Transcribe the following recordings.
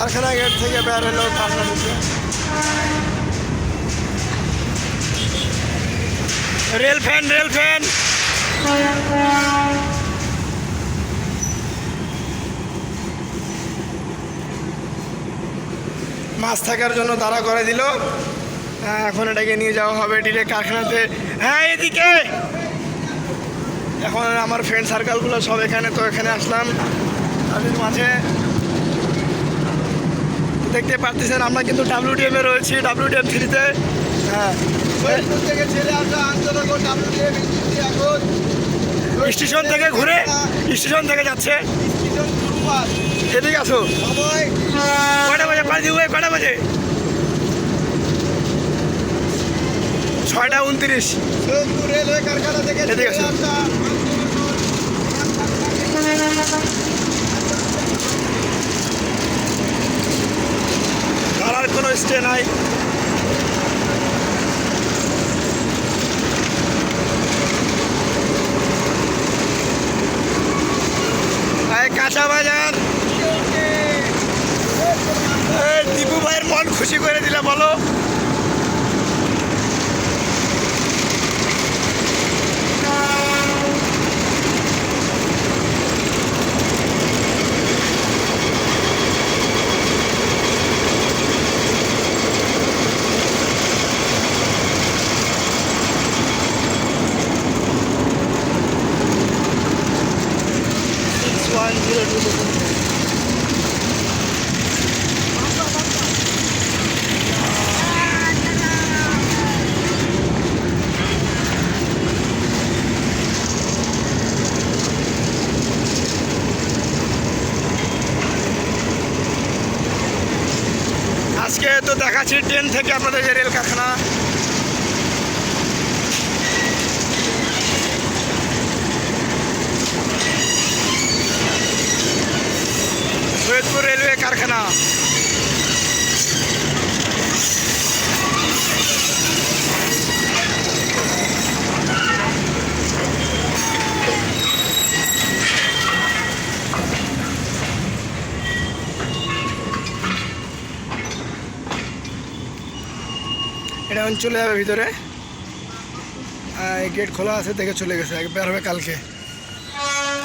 কারখানা গেট থেকে বের হলো কারখানা রেল ফ্যান রেল ফ্যান। মাছ থাকার জন্য তারা করে দিল। হ্যাঁ, এখন এটাকে নিয়ে যাওয়া হবে ডিরেক্ট কারখানাতে। হ্যাঁ এদিকে। এখন আমার ফ্রেন্ড সার্কেলগুলো সব এখানে তো এখানে আসলাম। তাদের মাঝে। দেখতে পাচ্ছেন আমরা কিন্তু ডাব্লিউডিএম এ রয়েছি ডাব্লিউডিএম থ্রিতে হ্যাঁ। স্টেশন থেকে ঘুরে স্টেশন থেকে যাচ্ছে। বাজে? ছয়টা উনত্রিশ। এদিকে। আসা। দাঁড়ার নাই কাঁচা বাজার। দীপু ভাইয়ের মন খুশি করে দিলে বলো। আজকে তো দেখাচ্ছি ট্রেন থেকে আপনাদের যে রেল কারখানা সৈয়দপুর রেলওয়ে কারখানা। এটা এখন চলে যাবে ভিতরে। গেট খোলা আছে দেখে চলে গেছে বের হবে কালকে।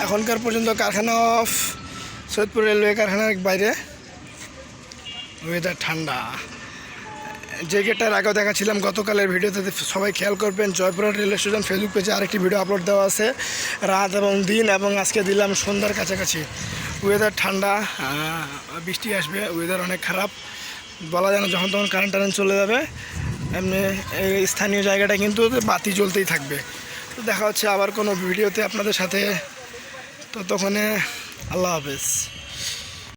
এখনকার পর্যন্ত কারখানা অফ সৈয়দপুর রেলওয়ে কারখানার বাইরে। ওয়েদার ঠান্ডা। যে গেটটার আগেও দেখাচ্ছিলাম, গতকালের ভিডিওতে সবাই খেয়াল করবেন, জয়পুরহাট রেল স্টেশন ফেসবুক পেজে আরেকটি ভিডিও আপলোড দেওয়া আছে। রাত এবং দিন এবং আজকে দিলাম সন্ধ্যার কাছাকাছি। ওয়েদার ঠান্ডা বৃষ্টি আসবে ওয়েদার অনেক খারাপ। বলা যায় না যখন তখন কারেন্ট টারেন্ট চলে যাবে। এমনি, এই স্থানীয় জায়গাটা কিন্তু বাতি জ্বলতেই থাকবে। তো দেখা হচ্ছে আবার কোনো ভিডিওতে আপনাদের সাথে। ততক্ষণে আল্লাহ হাফেজ